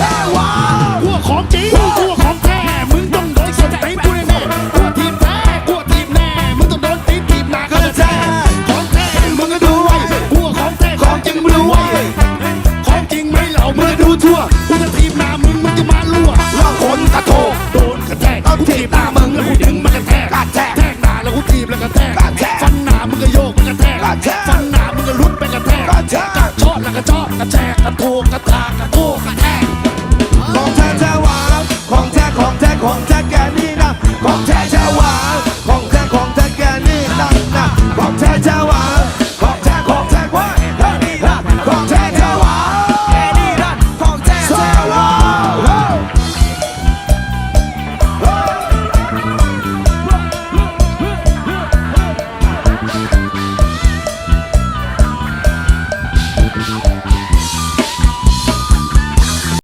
ท้ว้าวพวกของจริงพวกของแท้มึงต้องโดนสนตีกูแน่พวกทีมแท้พวกทีมแน่มึงต้องโดนตีทีมหนักก็จะแท้ของแท้มึงก็ดูไว้พวกของแท้ของจริงมึงดูไว้ของจริงไม่เหล่ามึมึงงก็ดูทั่วกูจะทีมหน้ามึงมึงจะมาลั่วล่องคนกระโถโดนกระแทกกูทีบหน้ามึงแล้วกูดึงมันกระแทกกระแทกแทกหน้าแล้วกูทีบแล้วกระแทกกระแทกฟันหน้ามึงก็โยกมันกระแทกกระแทกฟันหน้ามึงก็ลุดไปกระแทกกระแทกกระชอดแล้วกระชอดกระแทกกระโถกกระทากกระโถกกระแทก ของแท้แกนี่นะของแท้